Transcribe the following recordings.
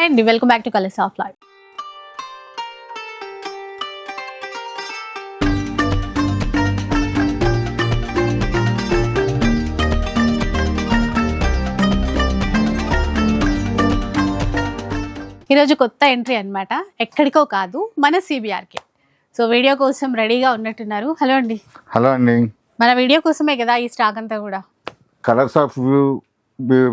Hi అండి. Welcome back to colours of life ఈరోజు కొత్త ఎంట్రీ అన్నమాట. ఎక్కడికో కాదు మన సిబిఆర్కి సో వీడియో కోసం రెడీగా ఉన్నట్టున్నారు. హలో అండి. హలో అండి. మన వీడియో కోసమే కదా ఈ స్టాక్ అంతా కూడా? కలర్స్ ఆఫ్ వ్యూ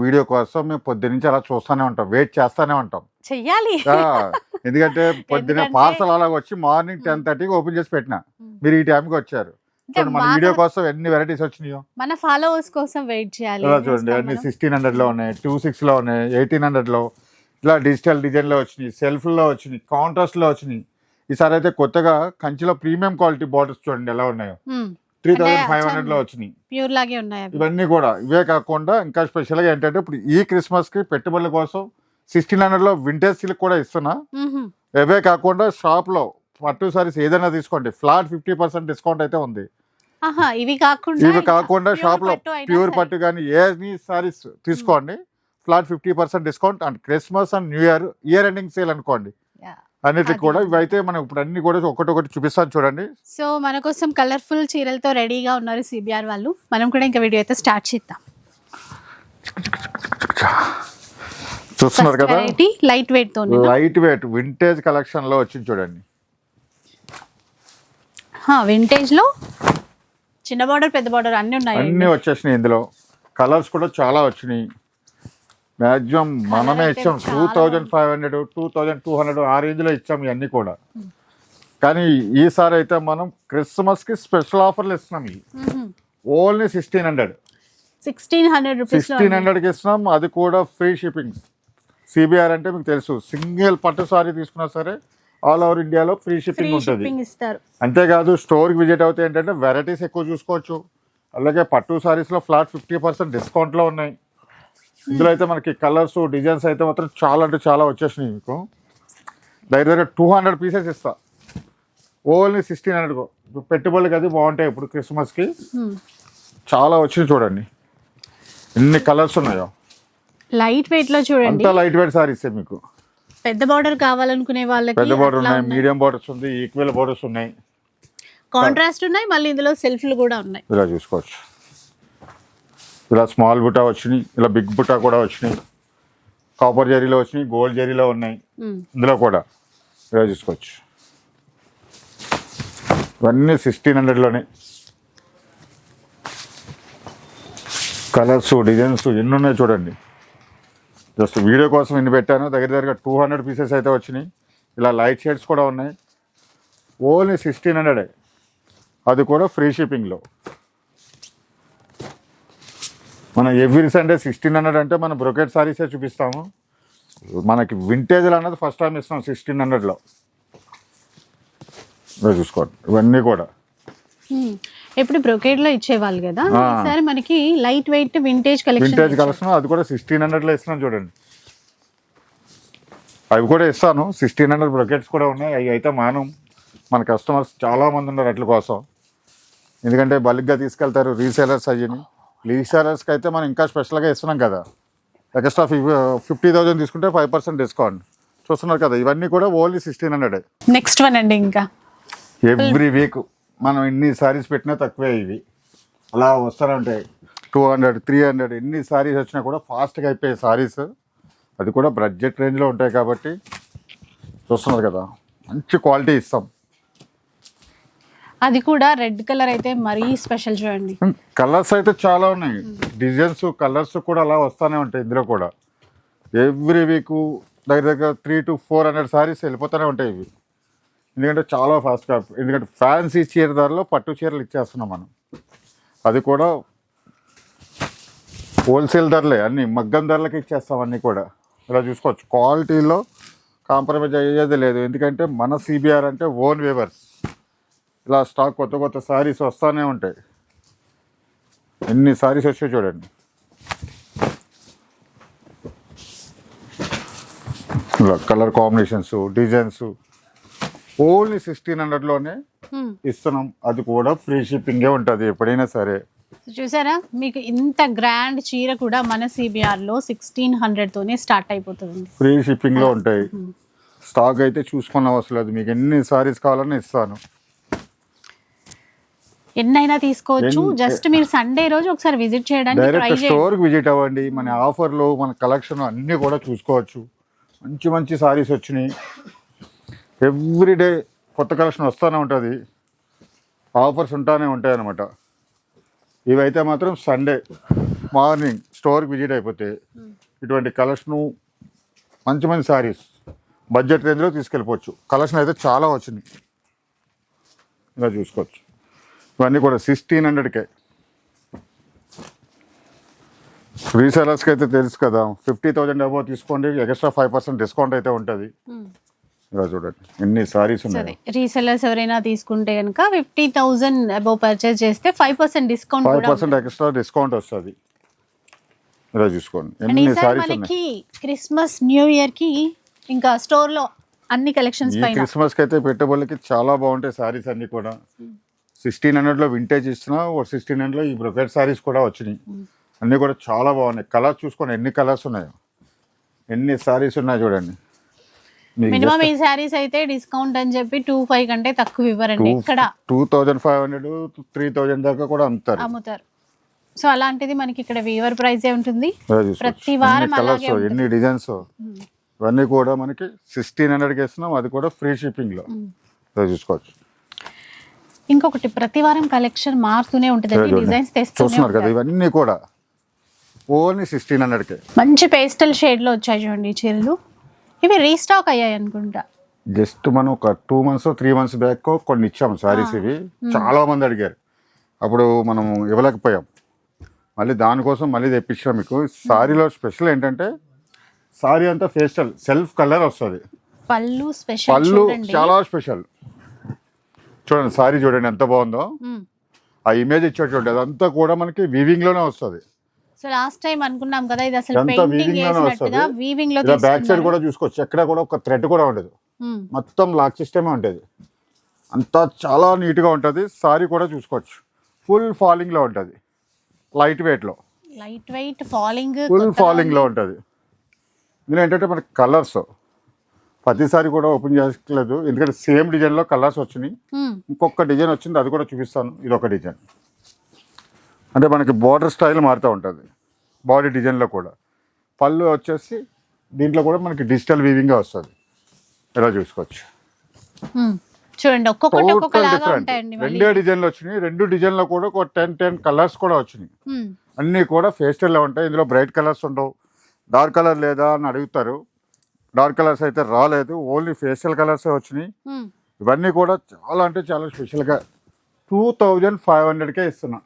వీడియో కోసం మేము పొద్దునుంచి అలా చూస్తూనే ఉంటాం వెయిట్ చేస్తూనే ఉంటాం. చెయ్యాలి. ఎందుకంటే పొద్దున పార్సల్ అలాగ వచ్చి మార్నింగ్ టెన్ థర్టీకి ఓపెన్ చేసి పెట్టిన. మీరు ఈ టైంకి వచ్చారు. మన వీడియో కోసం ఎన్ని వెరైటీస్ వచ్చినాయో. మన ఫాలోవర్స్ కోసం వెయిట్ చేయాలి. ఇలా చూడండి అన్ని? సిక్స్టీన్ హండ్రెడ్లో ఉన్నాయి టూ సిక్స్లో ఉన్నాయి ఎయిటీన్ హండ్రెడ్లో. ఇలా డిజిటల్ డిజైన్లో వచ్చినాయి సెల్ఫ్లో వచ్చినాయి కాంట్రాస్ట్లో వచ్చినాయి. ఈసారి అయితే కొత్తగా కంచిలో ప్రీమియం క్వాలిటీ బాటిల్స్ చూడండి ఎలా ఉన్నాయో. త్రీ థౌసండ్ ఫైవ్ హండ్రెడ్లో వచ్చినాయి. ప్యూర్ లాగే ఉన్నాయి ఇవన్నీ కూడా ఇవే కాకుండా ఇంకా స్పెషల్గా ఏంటంటే ఇప్పుడు ఈ క్రిస్మస్కి పెట్టుబడుల కోసం సిక్స్టీన్ హండ్రెడ్లో వింటేజ్ సిల్క్ కూడా ఇస్తున్నా. ఇవే కాకుండా షాప్లో పట్టు సారీస్ ఏదైనా తీసుకోండి ఫ్లాట్ ఫిఫ్టీ పర్సెంట్ డిస్కౌంట్ అయితే ఉంది. ఇవి కాకుండా ఇవి కాకుండా పట్టు అయినా ప్యూర్. పట్టు కానీ ఏ సారీస్ తీసుకోండి flat fifty percent discount and Christmas and new year year ending sale అనుకోండి. అది. కూడా ఇవైతే మనం ఇప్పుడు అన్ని కూడా ఒకటి ఒకటి చూపిస్తాను చూడండి. సో మన కోసం కలర్ఫుల్ చీరలతో రెడీగా ఉన్నారు సిబిఆర్ వాళ్ళు. మనం కూడా ఇంకా వీడియో అయితే స్టార్ట్ చేద్దాం. చూస్తున్నారు కదా? లైట్ వెయిట్తో లైట్ వెయిట్ వింటేజ్ కలెక్షన్లో వచ్చింది చూడండి. వింటేజ్లో చిన్న బార్డర్ పెద్ద బార్డర్ అన్ని ఉన్నాయి అన్నీ వచ్చేసినాయి ఇందులో. కలర్స్ కూడా చాలా వచ్చినాయి. మ్యాక్సిమం మనమే ఇచ్చాం. Two thousand five hundred two thousand two hundred ఆ రేంజ్లో ఇచ్చాం ఇవన్నీ కూడా. కానీ ఈసారి అయితే మనం క్రిస్మస్కి స్పెషల్ ఆఫర్లు ఇస్తున్నాం ఇవి. Only sixteen hundred. Sixteen hundred sixteen హండ్రెడ్కి ఇస్తున్నాం. అది కూడా ఫ్రీ షిప్పింగ్. సిబిఆర్ అంటే మీకు తెలుసు. సింగిల్ పట్టు సారీ తీసుకున్నా సరే ఆల్ ఓవర్ ఇండియాలో ఫ్రీ షిప్పింగ్ ఉంటుంది. అంతేకాదు స్టోర్కి విజిట్ అవుతే ఏంటంటే వెరైటీస్ ఎక్కువ చూసుకోవచ్చు. అలాగే పట్టు సారీస్లో ఫ్లాట్ ఫిఫ్టీ పర్సెంట్ డిస్కౌంట్లో ఉన్నాయి. ఇందులో అయితే మనకి కలర్స్ డిజైన్స్ అయితే మాత్రం చాలా అంటే చాలా వచ్చేసినాయి మీకు. దగ్గర దగ్గర టూ హండ్రెడ్ పీసెస్ ఇస్తా. ఓన్లీ సిక్స్టీన్ హండ్రెడ్ పెట్టుబడులకి అది బాగుంటాయి ఇప్పుడు క్రిస్మస్కి. చాలా వచ్చినాయి చూడండి. ఎన్ని కలర్స్ ఉన్నాయో. లైట్ వెయిట్లో చూడండి. అంతా లైట్ వెయిట్ సారీస్ మీకు. పెద్ద బార్డర్ కావాలనుకునే వాళ్ళకి పెద్ద బార్డర్ ఉన్నాయి మీడియం బార్డర్స్ ఉంది ఈక్వల్ బార్డర్స్ ఉన్నాయి. కాంట్రాస్ట్ ఉన్నాయి మళ్ళీ ఇందులో సెల్ఫ్లు కూడా ఉన్నాయి. ఇలా చూసుకోవచ్చు. ఇలా స్మాల్ బుటా వచ్చినాయి ఇలా బిగ్ బుటా కూడా వచ్చినాయి. కాపర్ జరీలో వచ్చినాయి గోల్డ్ జరీలో ఉన్నాయి. ఇందులో కూడా ఇలా చూసుకోవచ్చు. ఇవన్నీ సిక్స్టీన్ హండ్రెడ్లోనే కలర్స్ డిజైన్స్ ఎన్ని ఉన్నాయి చూడండి. జస్ట్ వీడియో కోసం ఇన్ని పెట్టాను. దగ్గర దగ్గర టూ హండ్రెడ్ పీసెస్ అయితే వచ్చినాయి. ఇలా లైట్ షేడ్స్ కూడా ఉన్నాయి. ఓన్లీ సిక్స్టీన్ హండ్రెడే అది కూడా ఫ్రీ షిప్పింగ్లో మన ఎవ్రీ సండే సిక్స్టీన్ హండ్రెడ్ అంటే మన బ్రొకెట్ సారీసే చూపిస్తాము. మనకి వింటేజ్లు అన్నది ఫస్ట్ టైం ఇస్తాం సిక్స్టీన్ హండ్రెడ్లో చూసుకోండి. ఇవన్నీ కూడా. మ్మ్. ఎప్పుడు బ్రొకేడ్లో ఇచ్చేవాళ్ళు కదా ఆ. ఈసారి మనకి light weight vintage vintage collection collection అది కూడా సిక్స్టీన్ హండ్రెడ్లో ఇస్తున్నాం చూడండి. అవి కూడా ఇస్తాను. సిక్స్టీన్ హండ్రెడ్ బ్రొకెట్స్ కూడా ఉన్నాయి. అవి అయితే మానం. మన కస్టమర్స్ చాలా మంది ఉన్నారు అట్ల కోసం. ఎందుకంటే బల్క్గా తీసుకెళ్తారు రీసేలర్స్ అయ్యని. రీసేలర్స్కి అయితే మనం ఇంకా స్పెషల్గా ఇస్తున్నాం కదా. ఎక్స్ట్రా ఫిఫ్టీ థౌజండ్ తీసుకుంటే ఫైవ్ పర్సెంట్ డిస్కౌంట్ చూస్తున్నారు కదా ఇవన్నీ కూడా only sixteen hundred next one అండి ఇంకా. ఎవ్రీ వీక్ మనం ఎన్ని సారీస్ పెట్టినా తక్కువే ఇవి. అలా వస్తూనే ఉంటాయి. టూ హండ్రెడ్ త్రీ హండ్రెడ్ ఎన్ని సారీస్ వచ్చినా కూడా ఫాస్ట్గా అయిపోయే సారీస్ అది కూడా బడ్జెట్ రేంజ్లో ఉంటాయి కాబట్టి చూస్తున్నారు కదా. మంచి క్వాలిటీ ఇస్తాం. అది కూడా రెడ్ కలర్ అయితే మరీ స్పెషల్ చూడండి. కలర్స్ అయితే చాలా ఉన్నాయి. డిజైన్స్ కలర్స్ కూడా అలా వస్తూనే ఉంటాయి ఇందులో కూడా. ఎవ్రీ వీక్ దగ్గర దగ్గర three to four hundred saris వెళ్ళిపోతూనే ఉంటాయి ఇవి. ఎందుకంటే చాలా ఫాస్ట్గా ఎందుకంటే ఫ్యాన్సీ చీర ధరలో పట్టు చీరలు ఇచ్చేస్తున్నాం మనం. అది కూడా హోల్సేల్ ధరలే అన్ని మగ్గం ధరలకి ఇచ్చేస్తాం అన్నీ కూడా. ఇలా చూసుకోవచ్చు. క్వాలిటీలో కాంప్రమైజ్ అయ్యేది లేదు. ఎందుకంటే మన సిబిఆర్ అంటే ఓన్ వేవర్స్ ఇలా స్టాక్ కొత్త కొత్త సారీస్ వస్తూనే ఉంటాయి. ఎన్ని సారీస్ వచ్చాయి చూడండి. ఇలా colour combinations designs only sixteen హండ్రెడ్లోనే. ఇస్తున్నాం. అది కూడా ఫ్రీ షిప్పింగే ఉంటుంది ఎప్పుడైనా సరే. చూసారా? మీకు ఇంత గ్రాండ్ చీర కూడా మన CBR లో సిక్స్టీన్ తోనే స్టార్ట్ అయిపోతుంది. ఫ్రీ షిప్పింగ్లో ఉంటాయి. స్టాక్ అయితే చూసుకున్న అవసరం లేదు. మీకు ఎన్ని సారీస్ కావాలన్నా ఇస్తాను. ఎన్నైనా తీసుకోవచ్చు. జస్ట్ మీరు సండే రోజు ఒకసారి విజిట్ చేయడానికి డైరెక్ట్ స్టోర్కి విజిట్ అవ్వండి. మన ఆఫర్లు మన కలెక్షన్ అన్నీ కూడా చూసుకోవచ్చు. మంచి మంచి సారీస్ వచ్చినాయి. ఎవ్రీ డే కొత్త కలెక్షన్ వస్తూనే ఉంటుంది. ఆఫర్స్ ఉంటానే ఉంటాయి అన్నమాట ఇవైతే మాత్రం సండే మార్నింగ్ స్టోర్కి విజిట్ అయిపోతే ఇటువంటి కలెక్షన్ మంచి మంచి సారీస్ బడ్జెట్ రేంజ్లో తీసుకెళ్ళిపోవచ్చు. కలెక్షన్ అయితే చాలా వచ్చింది. ఇలా చూసుకోవచ్చు. ఇవన్నీ కూడా సిక్స్టీన్ హండ్రెడ్కే. రీసెలర్స్కి అయితే తెలుసు కదా ఫిఫ్టీ థౌజండ్ అబౌవ్ తీసుకోండి ఎక్స్ట్రా ఫైవ్ పర్సెంట్ డిస్కౌంట్ అయితే ఉంటుంది. ఇలా చూడండి ఎన్ని సారీస్ సరే ఉన్నాయి రీసెల్లర్స్ ఎవరైనా తీసుకుంటే కనుక ఫిఫ్టీ థౌసండ్ అబౌవ్ పర్చేస్ చేస్తే five percent discount five percent extra discount వస్తుంది. ఇలా చూసుకోండి ఎన్ని సారీస్ మనకి క్రిస్మస్ న్యూ ఇయర్కి ఇంకా స్టోర్లో అన్ని కలెక్షన్స్ ఈ పైన. క్రిస్మస్కి అయితే పెట్టుబడులకి చాలా బాగుంటాయి సారీస్ అన్ని కూడా. సిక్స్టీన్ హండ్రెడ్లో వింటేజ్ ఇచ్చిన సిక్స్టీన్ హండ్రెడ్లో ఈ బ్రొకెట్ సారీస్ కూడా వచ్చినాయి. అన్నీ కూడా చాలా బాగున్నాయి. కలర్స్ చూసుకోండి ఎన్ని కలర్స్ ఉన్నాయో. ఎన్ని సారీస్ ఉన్నాయి చూడండి. మినిమం ఈ శారీస్ అయితే డిస్కౌంట్ అని చెప్పి టూ ఫైవ్ కంటే తక్కువ ఇవ్వరండి. ఎక్కడ two thousand five hundred three thousand దాకా కూడా అమ్ముతారు. అమ్ముతారు. సో అలాంటిది మనకి ఇక్కడ వీవర్ ప్రైజే ఉంటుంది. ప్రతి వారం కలర్స్. ఎన్ని డిజైన్స్ ఇవన్నీ కూడా మనకి సిక్స్టీన్ హండ్రెడ్కి ఇస్తున్నాం. అది కూడా ఫ్రీ షిప్పింగ్లో చూసుకోవచ్చు. ఇంకొకటి ప్రతి వారం కలెక్షన్ మారుతూనే ఉంటుంది. డిజైన్స్ చూస్తున్నారు కదా. ఇవన్నీ కూడా. ఓన్లీ సిక్స్టీన్ హండ్రెడ్కే. మంచి పేస్టల్ షేడ్లో వచ్చాయి చూడండి చీరలు. ఇవి రీస్టాక్ అయ్యాయి అనుకుంటా. జస్ట్ మనం ఒక two months three months back కొన్ని ఇచ్చాము సారీస్ ఇవి. చాలా మంది అడిగారు. అప్పుడు మనం ఇవ్వలేకపోయాం. మళ్ళీ దానికోసం మళ్ళీ తెప్పించాం మీకు. సారీలో స్పెషల్ ఏంటంటే సారీ అంతా ఫేస్టల్ సెల్ఫ్ కలర్ వస్తుంది. పళ్ళు స్పెషల్ పళ్ళు చాలా స్పెషల్. చూడండి సారీ చూడండి ఎంత బాగుందో. ఆ ఇమేజ్ ఇచ్చాడు చూడండి అదంతా కూడా మనకి వీవింగ్లోనే వస్తుంది. సో లాస్ట్ టైం అనుకున్నాం కదా ఇది అసలు పెయింటింగ్ వీవింగ్లో బ్యాక్ సైడ్. కూడా చూసుకోవచ్చు. ఎక్కడ కూడా ఒక థ్రెడ్ కూడా ఉండదు. మొత్తం లాక్ సిస్టమే ఉంటుంది అంతా చాలా నీట్గా ఉంటుంది. సారీ కూడా చూసుకోవచ్చు. ఫుల్ ఫాలింగ్లో ఉంటుంది. లైట్ వెయిట్లో లైట్ వెయిట్ ఫాలింగ్ ఫుల్ ఫాలింగ్లో ఉంటుంది. ఇందులో ఏంటంటే మనకి కలర్స్ ప్రతిసారి కూడా ఓపెన్ చేసుకోలేదు ఎందుకంటే సేమ్ డిజైన్లో కలర్స్ వచ్చినాయి. ఇంకొక డిజైన్ వచ్చింది అది కూడా చూపిస్తాను. ఇది ఒక డిజైన్. అంటే మనకి బార్డర్ స్టైల్ మారుతూ ఉంటుంది బాడీ డిజైన్లో కూడా. పళ్ళు వచ్చేసి దీంట్లో కూడా మనకి డిజిటల్ వీవింగ్గా వస్తుంది. ఇలా చూసుకోవచ్చు? చూడండి ఒక్కొక్కటి ఉంటాయండి రెండే డిజైన్లు వచ్చినాయి. రెండు డిజైన్లో కూడా ఒక టెన్ టెన్ కలర్స్ కూడా వచ్చినాయి. అన్నీ కూడా ఫేస్టల్లో ఉంటాయి. ఇందులో బ్రైట్ కలర్స్ ఉండవు. డార్క్ కలర్ లేదా అని అడుగుతారు. డార్క్ కలర్స్ అయితే రాలేదు ఓన్లీ ఫేషియల్ కలర్సే వచ్చినాయి. ఇవన్నీ కూడా చాలా అంటే చాలా స్పెషల్గా టూ థౌజండ్ ఫైవ్ హండ్రెడ్కే ఇస్తున్నా.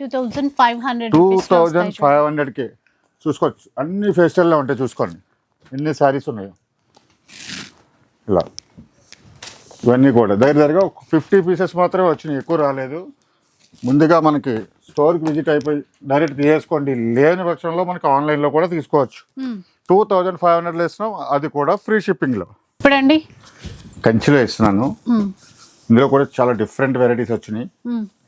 2500 టూ రూపీస్లో థౌజండ్ వస్తాయి ఫైవ్ హండ్రెడ్కే చూసుకోవచ్చు. అన్ని ఫేస్టల్లో ఉంటాయి చూసుకోండి. ఎన్ని శారీస్ ఉన్నాయో. ఇలా. ఇవన్నీ కూడా. దగ్గర దగ్గరగా ఒక ఫిఫ్టీ పీసెస్ మాత్రమే వచ్చినాయి. ఎక్కువ రాలేదు. ముందుగా మనకి స్టోర్కి విజిట్ అయిపోయి డైరెక్ట్ తీసేసుకోండి. లేని పక్షంలో మనకి ఆన్లైన్లో కూడా తీసుకోవచ్చు. టూ థౌజండ్ ఫైవ్ హండ్రెడ్లో ఇస్తున్నాం. అది కూడా ఫ్రీ షిప్పింగ్లో. ఇప్పుడండి? కంచిలో ఇస్తున్నాను. ఇందులో కూడా చాలా డిఫరెంట్ వెరైటీస్ వచ్చినాయి.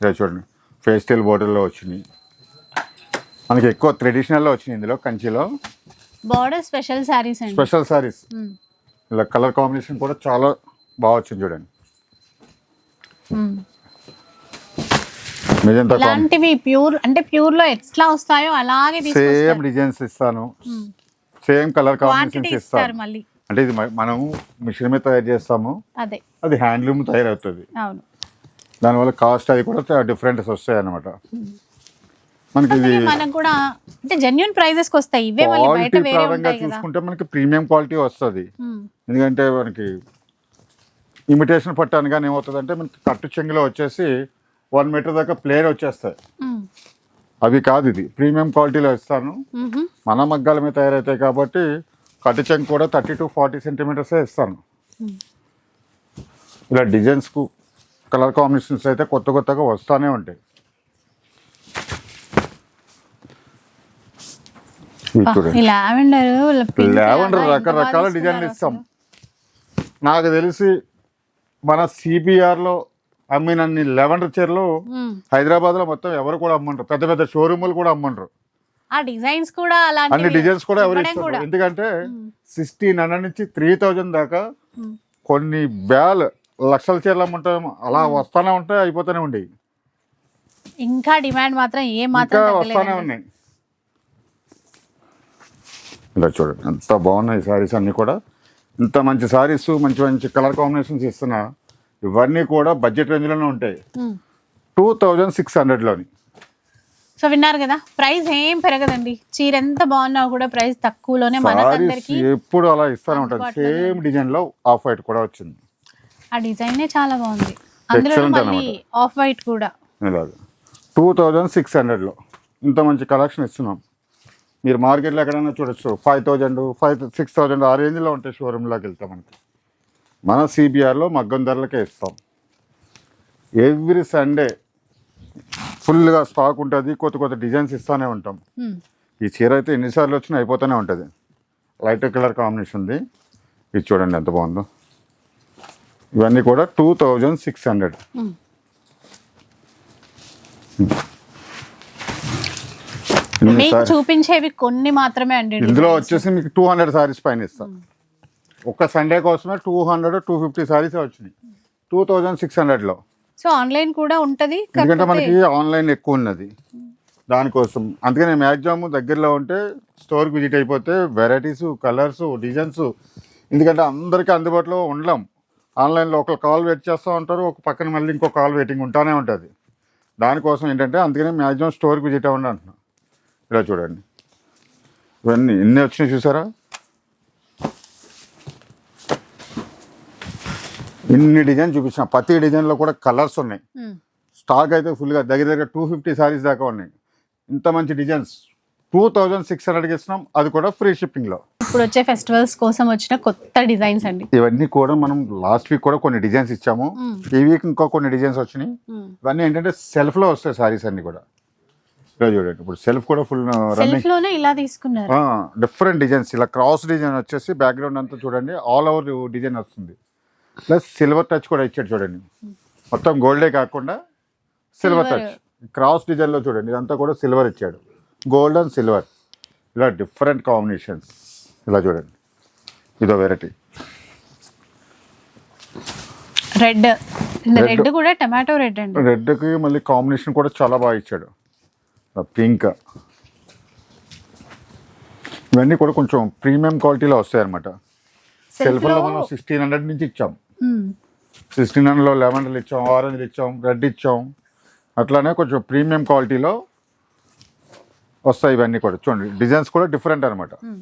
ఇలా చూడండి. ఫేస్టల్ బోర్డర్లో వచ్చినాయి. మనకి ఎక్కువ ట్రెడిషనల్లో వచ్చినాయి ఇందులో కంచిలో. బార్డర్ స్పెషల్ అండి. స్పెషల్ సారీస్. ఇలా కలర్ కాంబినేషన్ కూడా చాలా బాగా వచ్చింది చూడండి. ఇలాంటివి ప్యూర్ అంటే ప్యూర్లో ఎట్లా వస్తాయో అలాగే సేమ్ డిజైన్స్ ఇస్తాను. సేమ్ కలర్ కాంబినేషన్స్ ఇస్తారు. మళ్ళీ. అంటే ఇది మ- మనము మిషన్ మీద తయారు చేస్తాము. అదే. అది హ్యాండ్లూమ్ తయారవుతుంది. అవును. దానివల్ల కాస్ట్ అది కూడా డిఫరెంట్స్ వస్తాయి అన్నమాట మనకి మనకు కూడా అంటే జెన్యున్ ప్రైజెస్కి వస్తాయి. ఇవే మళ్ళీ బయట వేరే ఉంటాయి కదా. చూసుకుంటే మనకి ప్రీమియం క్వాలిటీ వస్తుంది. ఎందుకంటే మనకి ఇమిటేషన్ పట్టాను కానీ ఏమవుతుందంటే మనకి కట్టు చెంగులో వచ్చేసి వన్ మీటర్ దాకా ప్లేన్ వచ్చేస్తాయి. అవి కాదు ఇది. ప్రీమియం క్వాలిటీలో ఇస్తాను. మన మగ్గాల మీద తయారవుతాయి కాబట్టి కట్టు చెంగు కూడా థర్టీ టు ఫార్టీ సెంటీమీటర్సే ఇస్తాను. ఇలా డిజైన్స్కు కలర్ కాంబినేషన్స్ అయితే కొత్త కొత్తగా వస్తూనే ఉంటాయి. లావెండర్ రకరకాల డిజైన్లు ఇస్తాం. నాకు తెలిసి మన సిబిఆర్లో అమ్మినన్ని లెవెండర్ చీరలు. హైదరాబాద్లో మొత్తం ఎవరు కూడా అమ్మంటారు పెద్ద పెద్ద షోరూములు కూడా అమ్మంటారు ఆ డిజైన్స్ కూడా అన్ని డిజైన్స్ కూడా ఎవరు. ఇస్తారు ఎందుకంటే. సిక్స్టీన్ హండ్రెడ్ నుంచి త్రీ థౌజండ్ దాకా. కొన్ని బ్యాల్ లక్షల చీరలు అమ్ముంటాం అలా వస్తానే ఉంటాయి అయిపోతూనే ఉండేవి ఇంకా డిమాండ్ మాత్రం ఏ మాత్రం వస్తానే. ఉన్నాయి ఇలా చూడండి ఎంత బాగున్నాయి సారీస్ అన్నీ కూడా ఇంత మంచి సారీస్ మంచి మంచి కలర్ కాంబినేషన్స్ ఇస్తున్నా ఇవన్నీ కూడా బడ్జెట్ రేంజ్లోనే ఉంటాయి. మ్మ్. టూ థౌజండ్ సిక్స్ హండ్రెడ్లోని. సో విన్నారు కదా ప్రైస్ ఏం పెరగదండి. చీర ఎంత బాగున్నా కూడా ప్రైస్ తక్కువలోనే మనకందరికి ఎప్పుడు అలా ఇస్తానే ఉంటుంది సేమ్ డిజైన్లో ఆఫ్ వైట్ కూడా వచ్చింది. ఆ డిజైనే చాలా బాగుంది. అందులో Excellent మళ్ళీ ఆఫ్ వైట్ కూడా. ఇలాగ. టూ థౌజండ్ సిక్స్ హండ్రెడ్లో. ఇంత మంచి కలెక్షన్ ఇస్తున్నాం. మీరు మార్కెట్లో ఎక్కడైనా చూడొచ్చు. Five thousand five six thousand ఆ రేంజ్లో ఉంటాయి షోరూంలోకి వెళ్తాం మనకి. మన సిబిఆర్లో మగ్గం ధరలకే ఇస్తాం. ఎవ్రీ సండే ఫుల్గా స్టాక్ ఉంటుంది కొత్త కొత్త డిజైన్స్ ఇస్తూనే ఉంటాం. ఈ చీర అయితే ఎన్నిసార్లు వచ్చినా అయిపోతూనే ఉంటుంది. లైట్ కలర్ కాంబినేషన్ది ఇది చూడండి ఎంత బాగుందో. ఇవన్నీ కూడా టూ థౌజండ్ సిక్స్ హండ్రెడ్. చూపించేవి కొన్ని మాత్రమే అండి ఇందులో వచ్చేసి మీకు టూ హండ్రెడ్ సారీస్ పైన ఇస్తాం. ఒక్క సండే కోసమే two hundred two fifty saris వచ్చినాయి. టూ థౌజండ్ సిక్స్ హండ్రెడ్లో సో ఆన్లైన్ కూడా ఉంటది ఎందుకంటే మనకి ఆన్లైన్ ఎక్కువ ఉన్నది. దానికోసం. అందుకని మ్యాక్సిమం దగ్గరలో ఉంటే స్టోర్కి విజిట్ అయిపోతే వెరైటీస్ కలర్స్ డిజైన్స్ ఎందుకంటే అందరికీ అందుబాటులో ఉండలేం. ఆన్లైన్లో ఒక కాల్ వెయిట్ చేస్తూ ఉంటారు ఒక పక్కన మళ్ళీ ఇంకో కాల్ వెయిటింగ్ ఉంటానే ఉంటుంది. దానికోసం ఏంటంటే అందుకని మ్యాక్సిమం స్టోర్కి విజిట్ అవ్వండి అంటున్నాను ఇలా చూడండి. ఇవన్నీ ఎన్ని వచ్చినాయి చూసారా? ఇన్ని డిజైన్ చూపించిన. ప్రతి డిజైన్లో కూడా కలర్స్ ఉన్నాయి. స్టాక్ అయితే ఫుల్గా దగ్గర దగ్గర టూ ఫిఫ్టీ సారీస్ దాకా ఉన్నాయి. ఇంత మంచి డిజైన్స్. టూ థౌజండ్ సిక్స్ హండ్రెడ్కి ఇస్తున్నాం. అది కూడా ఫ్రీ షిప్పింగ్లో ఇప్పుడు వచ్చే ఫెస్టివల్స్ కోసం వచ్చిన కొత్త డిజైన్స్ అండి. ఇవన్నీ కూడా మనం లాస్ట్ వీక్ కూడా కొన్ని డిజైన్స్ ఇచ్చాము. ఈ వీక్ ఇంకో కొన్ని డిజైన్స్ వచ్చినాయి. ఇవన్నీ ఏంటంటే సెల్ఫ్లో వస్తాయి సారీస్ అన్ని కూడా. చూడండి. ఇప్పుడు సెల్ఫ్ కూడా ఫుల్ సెల్ఫ్లోనే ఇలా తీసుకున్నారు. డిఫరెంట్ డిజైన్స్ ఇలా క్రాస్ డిజైన్ వచ్చేసి బ్యాక్గ్రౌండ్ అంతా చూడండి. ఆల్ ఓవర్ డిజైన్ వస్తుంది. ప్లస్ సిల్వర్ టచ్ కూడా ఇచ్చాడు చూడండి. మొత్తం గోల్డే కాకుండా సిల్వర్. టచ్. క్రాస్ డిజైన్లో చూడండి ఇదంతా కూడా సిల్వర్ ఇచ్చాడు. గోల్డ్ అండ్ సిల్వర్ ఇలా డిఫరెంట్ కాంబినేషన్స్ ఇలా చూడండి. ఇదో వెరైటీ రెడ్. రెడ్ కూడా టమాటో రెడ్ అండి. రెడ్కి మళ్ళీ కాంబినేషన్ కూడా చాలా బాగా ఇచ్చాడు. పింక్ ఇవన్నీ కూడా కొంచెం ప్రీమియం క్వాలిటీలో వస్తాయి అనమాట సెల్ఫ్ సెల్ఫ్లో లో మనం సిక్స్టీన్ హండ్రెడ్ నుంచి ఇచ్చాం. సిక్స్టీన్ హండ్రెడ్లో లెవెండర్లు ఇచ్చాం ఆరెంజ్లు ఇచ్చాం రెడ్ ఇచ్చాం. అట్లానే కొంచెం ప్రీమియం క్వాలిటీలో వస్తాయి ఇవన్నీ కూడా. చూడండి డిజైన్స్ కూడా డిఫరెంట్ అనమాట మ్మ్.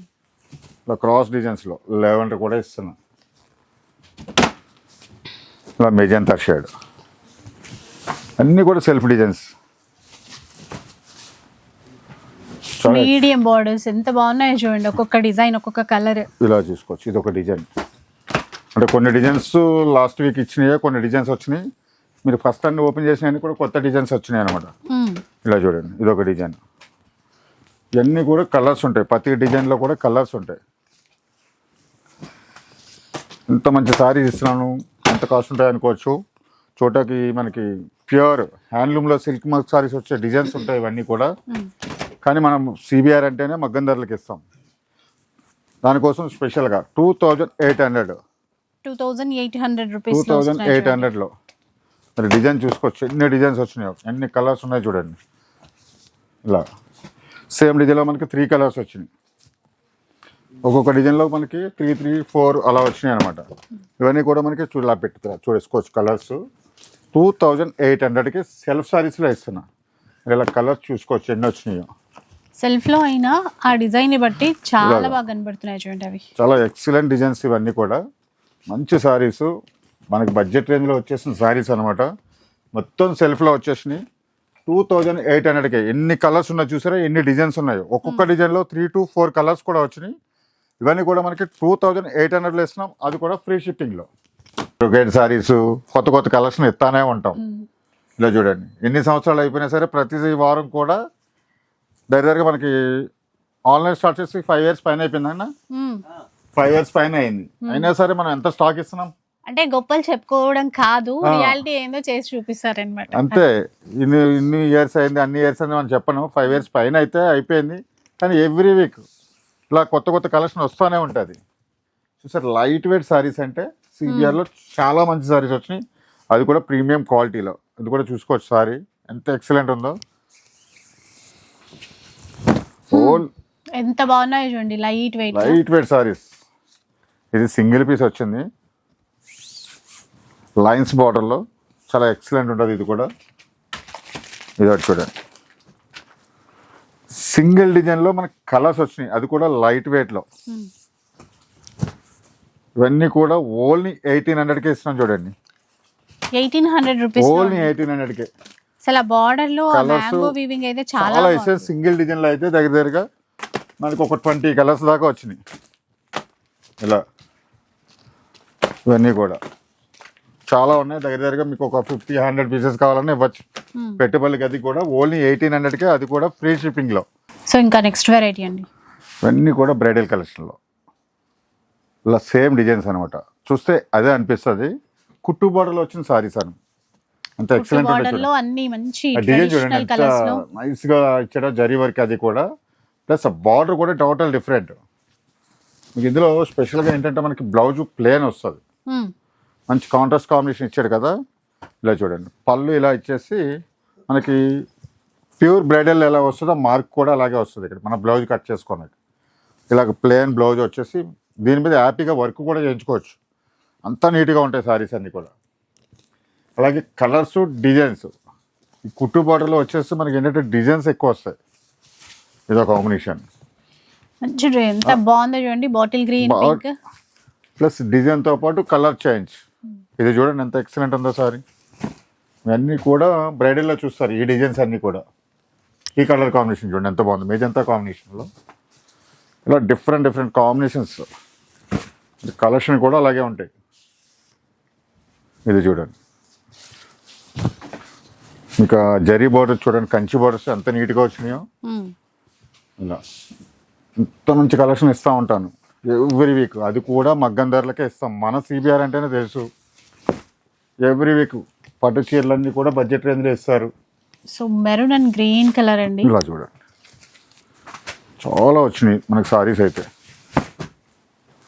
ఇలా క్రాస్ డిజైన్స్లో లెవెండర్ కూడా ఇస్తున్నాం. ఇలా మెజంతా షేడ్. అన్నీ కూడా సెల్ఫ్ డిజైన్స్. మీడియం బార్డర్స్ ఎంత బాగున్నాయో చూడండి ఒక్కొక్క డిజైన్ ఒక్కొక్క కలర్. ఇలా చూసుకోవచ్చు. ఇది ఒక డిజైన్. అంటే కొన్ని డిజైన్స్ లాస్ట్ వీక్ ఇచ్చినాయి కొన్ని డిజైన్స్ వచ్చినాయి. మీరు ఫస్ట్ అన్ని ఓపెన్ చేసినవి కూడా కొత్త డిజైన్స్ వచ్చినాయి అనమాట ఇలా చూడండి ఇది ఒక డిజైన్. ఇవన్నీ కూడా కలర్స్ ఉంటాయి ప్రతి డిజైన్లో కూడా కలర్స్ ఉంటాయి. ఇంత మంచి సారీస్ ఇస్తున్నాను ఎంత కాస్ట్ ఉంటాయి అనుకోవచ్చు. చోటకి మనకి ప్యూర్ హ్యాండ్లూమ్లో సిల్క్ మల్క్ సారీస్ వచ్చే డిజైన్స్ ఉంటాయి ఇవన్నీ కూడా. కానీ మనం సిబిఆర్ అంటేనే మగ్గం ధరలకు ఇస్తాం. దానికోసం స్పెషల్గా two thousand eight hundred two thousand eight hundred two thousand eight హండ్రెడ్లో మరి డిజైన్ చూసుకోవచ్చు. ఎన్ని డిజైన్స్ వచ్చినాయో ఎన్ని కలర్స్ ఉన్నాయి చూడండి. ఇలా. సేమ్ డిజైన్లో మనకి త్రీ కలర్స్ వచ్చినాయి. ఒక్కొక్క డిజైన్లో మనకి త్రీ త్రీ ఫోర్ అలా వచ్చినాయి అనమాట ఇవన్నీ కూడా మనకి చూడలా పెట్టుకురా చూడేసుకోవచ్చు కలర్స్. టూ థౌజండ్ ఎయిట్ హండ్రెడ్కి సెల్ఫ్ సారీస్లో ఇస్తున్నా. ఇలా కలర్స్ చూసుకోవచ్చు ఎన్ని వచ్చినాయో. సెల్ఫ్లో అయినా ఆ డిజైన్ని బట్టి చాలా. బాగా కనబడుతున్నాయి చూడండి అవి. చాలా ఎక్సలెంట్ డిజైన్స్ ఇవన్నీ కూడా. మంచి సారీస్. మనకి బడ్జెట్ రేంజ్లో వచ్చేసిన సారీస్ అనమాట మొత్తం సెల్ఫ్లో వచ్చేసినాయి. టూ థౌజండ్ ఎయిట్ హండ్రెడ్కి. ఎన్ని కలర్స్ ఉన్నాయి చూసారా? ఎన్ని డిజైన్స్ ఉన్నాయో. ఒక్కొక్క డిజైన్లో త్రీ టు ఫోర్ కలర్స్ కూడా వచ్చినాయి. ఇవన్నీ కూడా మనకి టూ థౌజండ్ ఎయిట్ హండ్రెడ్లో ఇస్తున్నాం. అది కూడా ఫ్రీ షిప్పింగ్లో. బ్రొకేడ్ సారీస్ కొత్త కొత్త కలర్స్ని ఇస్తానే ఉంటాం. ఇలా చూడండి. ఎన్ని సంవత్సరాలు అయిపోయినా సరే ప్రతి వారం కూడా దగ్గరగా మనకి ఆన్లైన్ స్టార్ట్ చేసి ఫైవ్ ఇయర్స్ పైన అయిపోయిందన్న. ఫైవ్ ఇయర్స్ పైన అయింది. అయినా సరే మనం ఎంత స్టాక్ ఇస్తున్నాం? అంటే గొప్పలు చెప్పుకోవడం కాదు. రియాలిటీ ఏందో చేసి చూపిస్తారనమాట అంతే. ఇన్ని ఇన్ని ఇయర్స్ అయింది అన్ని ఇయర్స్ అయింది మనం చెప్పను. ఫైవ్ ఇయర్స్ పైన అయితే అయిపోయింది. కానీ ఎవ్రీ వీక్ ఇలా కొత్త కొత్త కలెక్షన్ వస్తూనే ఉంటుంది. చూసారు లైట్ వెయిట్ సారీస్ అంటే సిబిఆర్లో చాలా మంచి సారీస్ వచ్చినాయి. అది కూడా ప్రీమియం క్వాలిటీలో ఇది కూడా చూసుకోవచ్చు సారీ. ఎంత ఎక్సలెంట్ ఉందో. ఓల్ ఎంత బాగున్నాయో చూడండి light weight light weight saris ఇది సింగిల్ పీస్ వచ్చింది. లైన్స్ బార్డర్లో చాలా ఎక్సలెంట్ ఉంటుంది ఇది కూడా. ఇది ఒకటి చూడండి. సింగిల్ డిజైన్లో మనకి కలర్స్ వచ్చినాయి. అది కూడా లైట్ వెయిట్లో. ఇవన్నీ కూడా ఓన్లీ ఎయిటీన్ హండ్రెడ్కే ఇస్తున్నాం చూడండి. Eighteen hundred rupees only eighteen హండ్రెడ్కే. అసలు బార్డర్లో మ్యాంగో వీవింగ్ అయితే చాలా చాలా సింగిల్ డిజైన్లో అయితే దగ్గర దగ్గరగా మనకి ఒక ట్వంటీ కలర్స్ దాకా వచ్చినాయి. ఇలా. ఇవన్నీ కూడా. చాలా ఉన్నాయి. దగ్గర దగ్గరగా మీకు ఒక ఫిఫ్టీ హండ్రెడ్ పీసెస్ కావాలన్నా ఇవ్వచ్చు. Hmm. పెట్టుబడికి అది కూడా ఓన్లీ ఎయిటీన్ హండ్రెడ్కే అది కూడా ఫ్రీ షిప్పింగ్లో సో ఇంకా నెక్స్ట్ వెరైటీ అండి? ఇవన్నీ కూడా బ్రైడల్ కలెక్షన్లో ఇలా సేమ్ డిజైన్స్ అనమాట చూస్తే అదే అనిపిస్తుంది. కుట్టు బార్డర్లో వచ్చిన సారీస్ అని. అంత ఎక్సలెంట్ డిజైన్ చూడండి ట్రెడిషనల్ ఎంత కలర్స్లో. నైస్గా ఇచ్చాడో జరీ వర్క్ అది కూడా. ప్లస్ బార్డర్ కూడా టోటల్ డిఫరెంట్ మీకు ఇందులో స్పెషల్గా ఏంటంటే మనకి బ్లౌజ్ ప్లేన్ వస్తుంది. మంచి కాంట్రాస్ట్ కాంబినేషన్ ఇచ్చాడు కదా? ఇలా చూడండి. పళ్ళు ఇలా ఇచ్చేసి మనకి ప్యూర్ బ్రైడల్ ఎలా వస్తుందో మార్క్ కూడా అలాగే వస్తుంది ఇక్కడ. మన బ్లౌజ్ కట్ చేసుకున్నట్టు. ఇలాగ ప్లేన్ బ్లౌజ్ వచ్చేసి దీని మీద హ్యాపీగా వర్క్ కూడా చేయించుకోవచ్చు. అంతా నీట్గా ఉంటాయి సారీస్ అన్నీ కూడా. అలాగే కలర్స్ డిజైన్స్. ఈ కుట్టు బార్డర్లో వచ్చేసి మనకి ఏంటంటే డిజైన్స్ ఎక్కువ వస్తాయి. ఇదో కాంబినేషన్ మంచి డ్రె- ఎంత బాగుందో చూడండి. బాటిల్ గ్రీన్ ప్లస్ డిజైన్తో పాటు కలర్ చేంజ్. ఇది చూడండి ఎంత ఎక్సలెంట్ ఉందో సారీ. ఇవన్నీ కూడా బ్రైడల్లో చూస్తారు ఈ డిజైన్స్ అన్నీ కూడా. ఈ కలర్ కాంబినేషన్ చూడండి ఎంత బాగుంది. మేజంతా కాంబినేషన్లో ఇలా డిఫరెంట్ డిఫరెంట్ కాంబినేషన్స్ కలెక్షన్ కూడా అలాగే ఉంటాయి. ఇది చూడండి. ఇంకా జరీ బోర్డర్ చూడండి కంచి బోర్డర్స్ ఎంత నీట్గా వచ్చినాయో. ఇలా. ఇంత మంచి కలెక్షన్ ఇస్తూ ఉంటాను. ఎవ్రీ వీక్ అది కూడా మగ్గం ధరలకే ఇస్తాం. మన సిబిఆర్ అంటేనే తెలుసు. ఎవ్రీ వీక్ పట్టు చీరలన్నీ కూడా బడ్జెట్ రేంజ్లో ఇస్తారు. So maroon and green colour అండి? ఇలా చూడండి. చాలా వచ్చినాయి మనకి సారీస్ అయితే.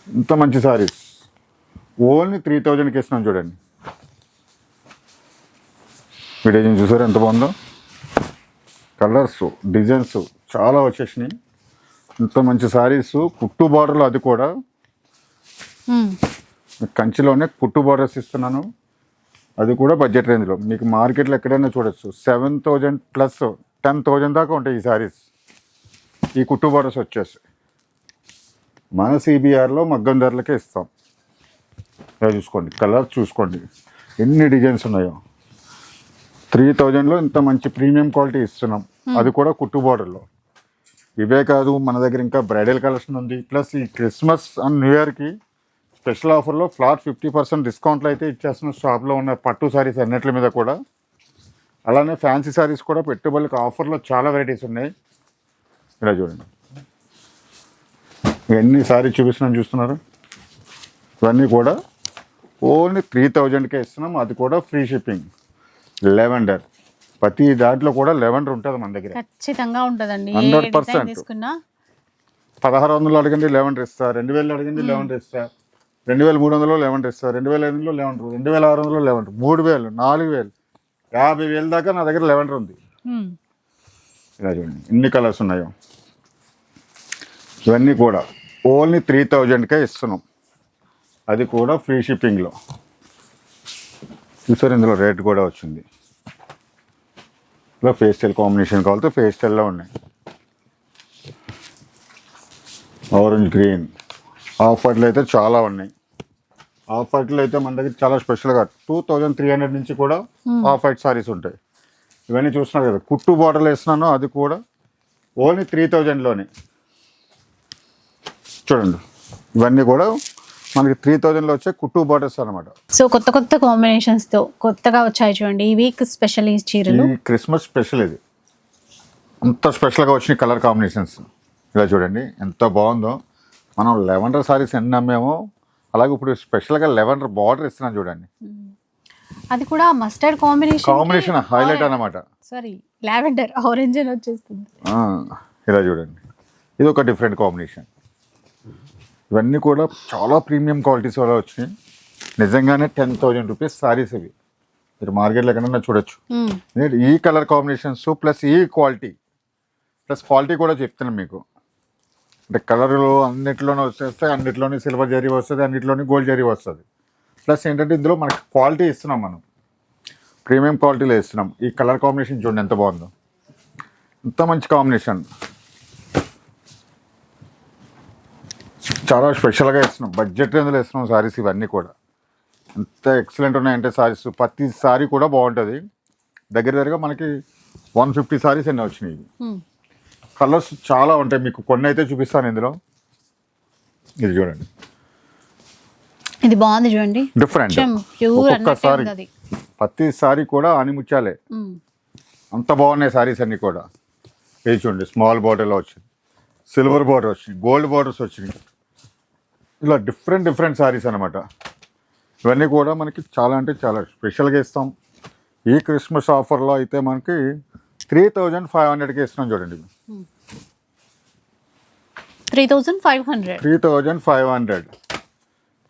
ఇంత మంచి సారీస్ ఓన్లీ త్రీ థౌజండ్కి ఇస్తున్నాం చూడండి. డిజైన్ చూసారు ఎంత బాగుందో? కలర్స్ డిజైన్స్ చాలా వచ్చేసినాయి. ఇంత మంచి సారీస్ కుట్టు బార్డర్లో అది కూడా. కంచిలోనే కుట్టు బార్డర్స్ ఇస్తున్నాను. అది కూడా బడ్జెట్ రేంజ్లో. మీకు మార్కెట్లో ఎక్కడైనా చూడొచ్చు. Seven thousand plus ten thousand దాకా ఉంటాయి ఈ సారీస్ ఈ కుట్టు బార్డర్స్ వచ్చేసి. మన సిబిఆర్లో మగ్గం ధరలకే ఇస్తాం. ఇలా చూసుకోండి. కలర్ చూసుకోండి. ఎన్ని డిజైన్స్ ఉన్నాయో. త్రీ థౌజండ్లో ఇంత మంచి ప్రీమియం క్వాలిటీ ఇస్తున్నాం. అది కూడా కుట్టు బార్డర్లో. ఇవే కాదు మన దగ్గర ఇంకా బ్రైడల్ కలెక్షన్ ఉంది. ప్లస్ ఈ క్రిస్మస్ అండ్ న్యూ ఇయర్కి స్పెషల్ ఆఫర్లో ఫ్లాట్ ఫిఫ్టీ పర్సెంట్ డిస్కౌంట్లో అయితే ఇచ్చేస్తున్న షాప్లో ఉన్న పట్టు సారీస్ అన్నిటి మీద కూడా. అలానే ఫ్యాన్సీ సారీస్ కూడా పెట్టుబడులకు ఆఫర్లో చాలా వెరైటీస్ ఉన్నాయి. ఇలా చూడండి. ఎన్ని సారీ చూపిస్తున్నాం చూస్తున్నారు? ఇవన్నీ కూడా ఓన్లీ త్రీ థౌజండ్కే ఇస్తున్నాం. అది కూడా ఫ్రీ షిప్పింగ్. లెవెండర్. ప్రతి దాంట్లో కూడా లెవెండర్ ఉంటుంది మన దగ్గర. ఖచ్చితంగా ఉంటదండి. ఏ 100% డిజైన్ తీసుకున్నా? పదహారు వందలు అడగండి లెవెండర్ ఇస్తా. రెండు వేలు అడగండి లెవెండర్ ఇస్తా. రెండు వేల మూడు వందలు లెవెండర్ ఇస్తా. రెండు వేల ఐదు వందలు లెవెండర్ రెండు వేల ఆరు వందలు లెవెండర్. మూడు వేలు నాలుగు వేలు యాభై వేలు దాకా నా దగ్గర లెవెండర్ ఉంది. ఇలా చూడండి ఎన్ని కలర్స్ ఉన్నాయో. ఇవన్నీ కూడా ఓన్లీ త్రీ థౌజండ్కే ఇస్తున్నాం. అది కూడా ఫ్రీ షిప్పింగ్లో. చూసారు ఇందులో రేట్ కూడా వచ్చింది. ఇలా ఫేస్ స్టైల్ కాంబినేషన్ కావాలితే ఫేస్ స్టైల్లో ఉన్నాయి. ఆరెంజ్ గ్రీన్ ఆఫ్ వైట్లు అయితే చాలా ఉన్నాయి. ఆఫ్ వైట్లు అయితే మన దగ్గర చాలా స్పెషల్గా టూ థౌజండ్ త్రీ హండ్రెడ్ నుంచి కూడా ఆఫ్ వైట్ సారీస్ ఉంటాయి. ఇవన్నీ చూస్తున్నారు కదా కుట్టు బార్డర్లు వేస్తున్నాను అది కూడా ఓన్లీ త్రీ థౌజండ్లోనే చూడండి ఇవన్నీ కూడా మనకి త్రీ థౌజండ్లో వచ్చే కుట్టు బార్డర్స్ అనమాట సో కొత్త కొత్త కాంబినేషన్స్తో కొత్తగా వచ్చాయి చూడండి. ఈ వీక్ స్పెషల్ ఈ చీరలు. ఈ క్రిస్మస్ స్పెషల్ ఇది. అంత స్పెషల్గా వచ్చిన కలర్ కాంబినేషన్స్ ఇలా చూడండి ఎంత బాగుందో. మనం లెవెండర్ సారీస్ ఎన్ని అమ్మామో అలాగే ఇప్పుడు స్పెషల్గా లెవెండర్ బార్డర్ ఇస్తున్నాను చూడండి. అది కూడా మస్టర్డ్ కాంబినేషన్ కాంబినేషన్ హైలైట్ అన్నమాట. సారీ లావెండర్ ఆరెంజ్ అని వచ్చేస్తుంది. ఇలా చూడండి. ఇది ఒక డిఫరెంట్ కాంబినేషన్ ఇవన్నీ కూడా చాలా ప్రీమియం క్వాలిటీస్ వల్ల వచ్చినాయి. నిజంగానే టెన్ థౌజండ్ రూపీస్ సారీస్ ఇవి. మీరు మార్కెట్లో ఎక్కడన్నా చూడొచ్చు. ఈ కలర్ కాంబినేషన్స్ ప్లస్ ఈ క్వాలిటీ ప్లస్ క్వాలిటీ కూడా చెప్తున్నాను మీకు. అంటే కలర్లు అన్నిట్లోనే వచ్చేస్తాయి అన్నిట్లోనే సిల్వర్ జరీ వస్తుంది అన్నిట్లోనే గోల్డ్ జరీ వస్తుంది. ప్లస్ ఏంటంటే ఇందులో మనకి క్వాలిటీ ఇస్తున్నాం మనం. ప్రీమియం క్వాలిటీలో ఇస్తున్నాం. ఈ కలర్ కాంబినేషన్ చూడండి ఎంత బాగుందో. ఎంత మంచి కాంబినేషన్. చాలా స్పెషల్గా ఇస్తున్నాం బడ్జెట్ రేంజ్లో ఇస్తున్నాం సారీస్ ఇవన్నీ కూడా. ఎంత ఎక్సలెంట్ ఉన్నాయంటే సారీస్ ప్రతి సారీ కూడా బాగుంటుంది. దగ్గర దగ్గరగా మనకి వన్ ఫిఫ్టీ సారీస్ ఎన్ని వచ్చినాయి. కలర్స్ చాలా ఉంటాయి. మీకు కొన్ని అయితే చూపిస్తాను ఇందులో. ఇది చూడండి. ఇది బాగుంది చూడండి. డిఫరెంట్ ఒక్కొక్కసారి అది. ప్రతి సారీ కూడా మ్మ్. అంత బాగున్నాయి సారీస్ అన్నీ కూడా. ఇది చూడండి. స్మాల్ బార్డర్లో వచ్చింది. సిల్వర్ బార్డర్ వచ్చింది. గోల్డ్ బార్డర్స్ వచ్చినాయి. ఇలా డిఫరెంట్ డిఫరెంట్ సారీస్ అనమాట ఇవన్నీ కూడా మనకి చాలా అంటే చాలా స్పెషల్గా ఇస్తాం. ఈ క్రిస్మస్ ఆఫర్లో అయితే మనకి త్రీ థౌజండ్ ఫైవ్ హండ్రెడ్కి ఇస్తున్నాం చూడండి. Three thousand five hundred three thousand five hundred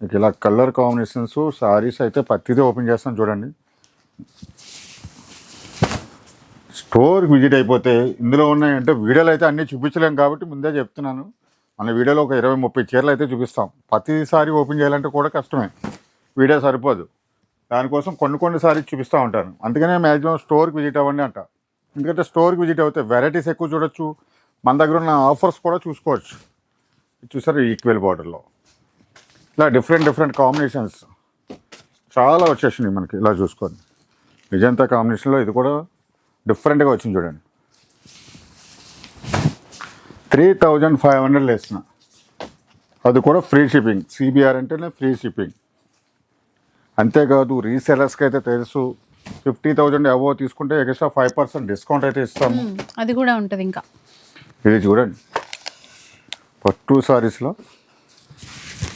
మీకు ఇలా కలర్ కాంబినేషన్స్ సారీస్ అయితే ప్రతిదీ ఓపెన్ చేస్తాం చూడండి. స్టోర్ విజిట్ అయిపోతే ఇందులో ఉన్నాయంటే వీడియోలు అయితే అన్నీ చూపించలేం కాబట్టి ముందే చెప్తున్నాను. మన వీడియోలో ఒక ఇరవై ముప్పై చీరలు అయితే చూపిస్తాం. ప్రతిసారి ఓపెన్ చేయాలంటే కూడా కష్టమే. వీడియో సరిపోదు. దానికోసం కొన్ని కొన్నిసారి చూపిస్తూ ఉంటాను. అందుకనే మ్యాక్సిమం స్టోర్కి విజిట్ అవ్వండి అంట. ఎందుకంటే స్టోర్కి విజిట్ అవుతే వెరైటీస్ ఎక్కువ చూడొచ్చు. మన దగ్గర ఉన్న ఆఫర్స్ కూడా చూసుకోవచ్చు. చూసారు ఈక్వల్ బార్డర్లో? ఇలా డిఫరెంట్ డిఫరెంట్ కాంబినేషన్స్ చాలా వచ్చేసినాయి మనకి ఇలా చూసుకోండి నిజంతా కాంబినేషన్లో ఇది కూడా డిఫరెంట్గా వచ్చింది చూడండి. త్రీ థౌజండ్ ఫైవ్ హండ్రెడ్ వేసిన. అది కూడా ఫ్రీ షిప్పింగ్. సిబిఆర్ అంటేనే ఫ్రీ షిప్పింగ్. అంతేకాదు రీసెలర్స్కి అయితే తెలుసు ఫిఫ్టీ థౌజండ్ అబోవ్ తీసుకుంటే ఎక్స్ట్రా ఫైవ్ పర్సెంట్ డిస్కౌంట్ అయితే ఇస్తాము. అది కూడా ఉంటుంది ఇంకా. ఇది చూడండి. పట్టు సారీస్లో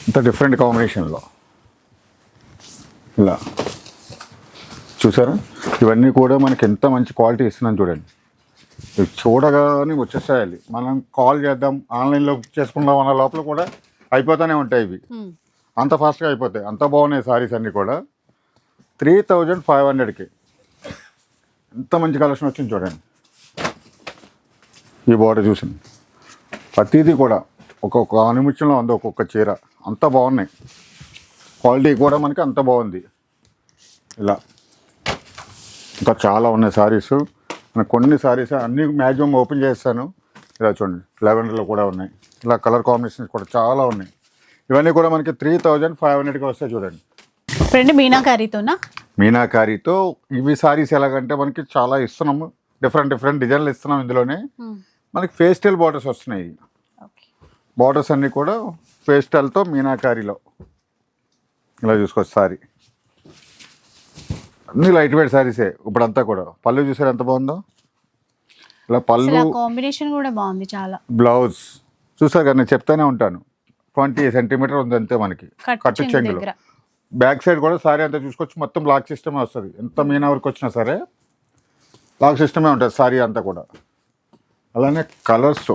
ఇంత డిఫరెంట్ కాంబినేషన్లో. ఇలా. చూసారా? ఇవన్నీ కూడా మనకి ఎంత మంచి క్వాలిటీ ఇస్తున్నాం చూడండి. చూడగానే వచ్చేసేయాలి. మనం కాల్ చేద్దాం ఆన్లైన్లో బుక్ చేసుకుందాం అన్న లోపల కూడా అయిపోతూనే ఉంటాయి ఇవి. అంత ఫాస్ట్గా అయిపోతాయి. అంత బాగున్నాయి సారీస్ అన్నీ కూడా. త్రీ థౌజండ్ ఫైవ్ హండ్రెడ్కి. ఎంత మంచి కలెక్షన్ వచ్చింది చూడండి. ఈ బార్డర్ చూసింది. ప్రతిదీ కూడా ఒక్కొక్క ఆనిముత్యంలో ఉంది ఒక్కొక్క చీర. అంత బాగున్నాయి. క్వాలిటీ కూడా మనకి అంత బాగుంది. ఇలా. ఇంకా చాలా ఉన్నాయి సారీస్. కొన్ని సారీస్ అన్ని మ్యాక్సిమం ఓపెన్ చేస్తాను. ఇలా చూడండి లెవెండర్లో కూడా ఉన్నాయి. ఇలా కలర్ కాంబినేషన్స్ కూడా చాలా ఉన్నాయి. ఇవన్నీ కూడా మనకి త్రీ థౌజండ్ ఫైవ్ హండ్రెడ్కి వస్తాయి చూడండి. ఫ్రెండ్ మీనాకారీతోనా? మీనాకారితో ఇవి సారీస్ ఎలాగంటే మనకి చాలా ఇస్తున్నాము. డిఫరెంట్ డిఫరెంట్ డిజైన్లు ఇస్తున్నాం ఇందులోనే. మ్మ్. మనకి ఫేస్టల్ బార్డర్స్ వస్తున్నాయి బార్డర్స్ అన్నీ కూడా ఫేస్టల్తో మీనాకారిలో. ఇలా చూసుకోవచ్చు సారీ. అన్ని లైట్ వెయిట్ సారీసే ఇప్పుడంతా కూడా. పళ్ళు చూసారు ఎంత బాగుందో? ఇలా పళ్ళు కాంబినేషన్ కూడా బాగుంది చాలా. బ్లౌజ్ చూసారు కదా నేను చెప్తానే ఉంటాను. ట్వంటీ సెంటీమీటర్ ఉంది అంతే మనకి. కట్ కట్టు చెంగు చెంగులు బ్యాక్ సైడ్ కూడా సారీ అంతా చూసుకోవచ్చు. మొత్తం లాక్ సిస్టమే వస్తుంది. ఎంత మీనా వరకు వచ్చినా సరే లాక్ సిస్టమే ఉంటుంది సారీ అంతా కూడా. అలానే కలర్స్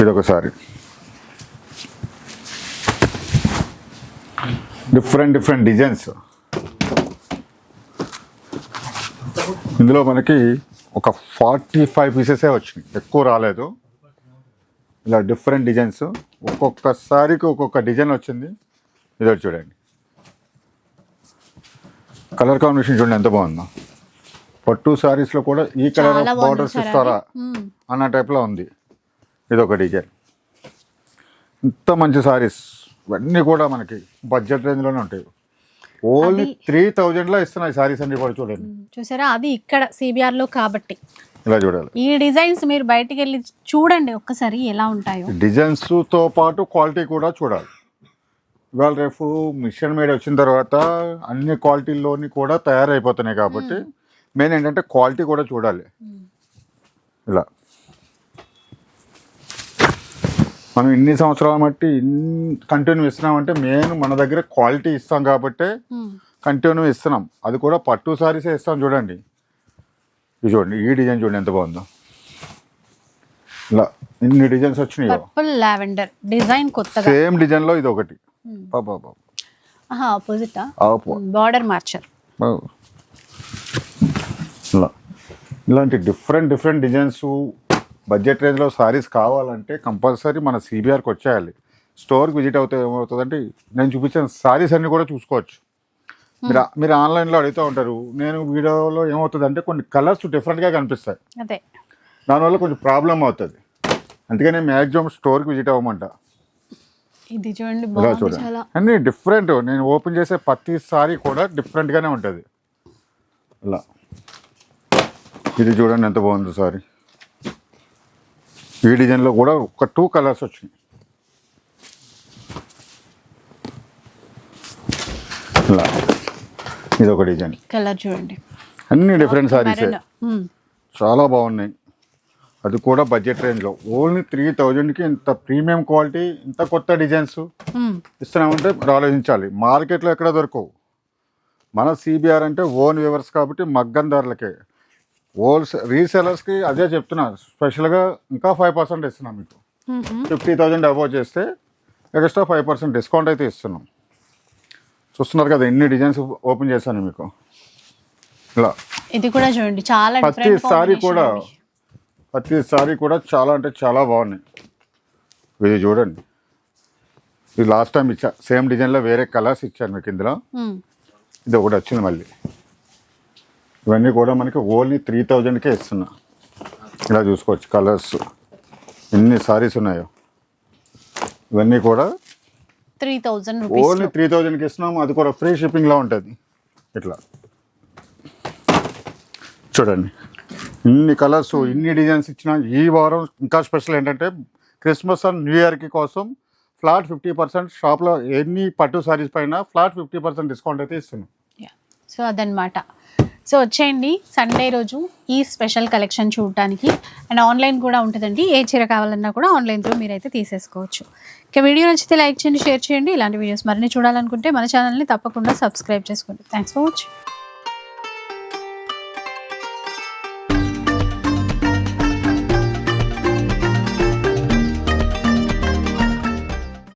ఇది ఒక సారీ డిఫరెంట్ డిఫరెంట్ డిజైన్స్ ఇందులో మనకి ఒక ఫార్టీ ఫైవ్ పీసెసే వచ్చినాయి. ఎక్కువ రాలేదు. ఇలా డిఫరెంట్ డిజైన్స్ ఒక్కొక్క సారీకి ఒక్కొక్క డిజైన్ వచ్చింది. ఇది చూడండి. కలర్ కాంబినేషన్ చూడండి ఎంత బాగుందో. పట్టు సారీస్లో కూడా ఈ కలర్ బాగుంది బార్డర్స్ ఇస్తారా. అన్న టైప్లో ఉంది. ఇది ఒక డిజైన్ ఇంత మంచి సారీస్. ఇవన్నీ కూడా మనకి బడ్జెట్ రేంజ్లోనే ఉంటాయి. ఓన్లీ త్రీ థౌజండ్లో ఇస్తున్నాయి సారీస్ అన్ని కూడా చూడండి. చూసారా? అది ఇక్కడ CBR లో కాబట్టి. ఇలా చూడాలి. ఈ డిజైన్స్ మీరు బయటికి వెళ్ళి చూడండి ఒక్కసారి ఎలా ఉంటాయో. డిజైన్స్తో పాటు క్వాలిటీ కూడా చూడాలి. ఇవాళ రేపు మిషన్ మేడ్ వచ్చిన తర్వాత అన్ని క్వాలిటీల్లోని కూడా తయారైపోతున్నాయి కాబట్టి మెయిన్ ఏంటంటే క్వాలిటీ కూడా చూడాలి. ఇలా. మనం ఇన్ని సంవత్సరాల బట్టి కంటిన్యూ ఇస్తున్నామంటే మెయిన్ మన దగ్గర క్వాలిటీ ఇస్తాం కాబట్టి. కంటిన్యూ ఇస్తున్నాం. అది కూడా పట్టు సారీసే ఇస్తాం చూడండి. ఇది చూడండి ఈ డిజైన్ చూడండి ఎంత బాగుందో. ఇలా ఇన్ని డిజైన్స్ వచ్చినాయి. పర్పుల్ లావెండర్ డిజైన్ కొత్తగా. సేమ్ డిజైన్లో ఇది ఒకటి. ఆపోజిటా ఆపు బార్డర్ మార్చర్ ఇలా. ఇలాంటి డిఫరెంట్ డిఫరెంట్ డిజైన్స్ బడ్జెట్ రేంజ్లో సారీస్ కావాలంటే కంపల్సరీ మన సిబిఆర్కి వచ్చేయాలి. స్టోర్కి విజిట్ అవుతే ఏమవుతుందంటే నేను చూపించిన సారీస్ అన్ని కూడా చూసుకోవచ్చు. మీరు మీరు ఆన్లైన్లో అడుగుతూ ఉంటారు. నేను వీడియోలో ఏమవుతుందంటే కొన్ని కలర్స్ డిఫరెంట్గా కనిపిస్తాయి. అదే. దానివల్ల కొంచెం ప్రాబ్లం అవుతుంది. అందుకని మ్యాక్సిమం స్టోర్కి విజిట్ అవ్వమంట. ఇది చూడండి అన్ని డిఫరెంట్. నేను ఓపెన్ చేసే ప్రతి సారీ కూడా డిఫరెంట్గానే ఉంటుంది. ఇలా ఇది చూడండి ఎంత బాగుంది సారీ. ఈ డిజైన్లో కూడా ఒక టూ కలర్స్ వచ్చినాయి. ఇలా ఇది ఒక డిజైన్. కలర్ చూడండి. అన్ని డిఫరెంట్ సారీసే. చాలా బాగున్నాయి. అది కూడా బడ్జెట్ రేంజ్లో. ఓన్లీ త్రీ థౌజండ్కి ఇంత ప్రీమియం క్వాలిటీ ఇంత కొత్త డిజైన్స్. ఇస్తున్నామంటే ఆలోచించాలి. మార్కెట్లో ఎక్కడ దొరకవు. మన సిబిఆర్ అంటే ఓన్ వ్యూవర్స్ కాబట్టి మగ్గం ధరలకే. హోల్స్ రీసెలర్స్కి అదే చెప్తున్నా. స్పెషల్గా ఇంకా ఫైవ్ పర్సెంట్ ఇస్తున్నాం మీకు. ఫిఫ్టీ థౌజండ్ అబోవ్ చేస్తే ఎక్స్ట్రా ఫైవ్ పర్సెంట్ డిస్కౌంట్ అయితే ఇస్తున్నాం. చూస్తున్నారు కదా ఎన్ని డిజైన్స్ ఓపెన్ చేశాను మీకు. ఇలా. ఇది కూడా చూడండి చాలా ప్రతి డిఫరెంట్ సారీ కూడా ప్రతి సారీ కూడా చాలా అంటే చాలా బాగున్నాయి. ఇది చూడండి. ఇది లాస్ట్ టైం ఇచ్చా. సేమ్ డిజైన్లో వేరే కలర్స్ ఇచ్చాను మీకు ఇందులో. ఇది ఒకటి వచ్చింది మళ్ళీ. ఇవన్నీ కూడా మనకి ఓన్లీ త్రీ థౌజండ్కే ఇస్తున్నా. ఇలా చూసుకోవచ్చు కలర్స్. ఎన్ని సారీస్ ఉన్నాయో. ఇవన్నీ కూడా త్రీ థౌజండ్ ఓన్లీ త్రీ థౌజండ్కి ఇస్తున్నాం. అది కూడా ఫ్రీ షిప్పింగ్లో ఉంటుంది. ఇట్లా. చూడండి. ఇన్ని కలర్స్ ఇన్ని డిజైన్స్ ఇచ్చిన ఈ వారం ఇంకా స్పెషల్ ఏంటంటే క్రిస్మస్ అండ్ న్యూ ఇయర్కి కోసం ఫ్లాట్ ఫిఫ్టీ పర్సెంట్ షాప్లో ఎన్ని పట్టు సారీస్ పైన ఫ్లాట్ ఫిఫ్టీ పర్సెంట్ డిస్కౌంట్ అయితే ఇస్తున్నాం. సో అదనమాట సో వచ్చేయండి. సండే రోజు ఈ స్పెషల్ కలెక్షన్ చూడటానికి. అండ్ ఆన్లైన్ కూడా ఉంటుందండి. ఏ చీర కావాలన్నా కూడా ఆన్లైన్ త్రూ మీరైతే తీసేసుకోవచ్చు. ఇక వీడియో నచ్చితే లైక్ చేయండి షేర్ చేయండి. ఇలాంటి వీడియోస్ మరిన్ని చూడాలనుకుంటే మన ఛానల్ని తప్పకుండా సబ్స్క్రైబ్ చేసుకోండి. Thanks for watching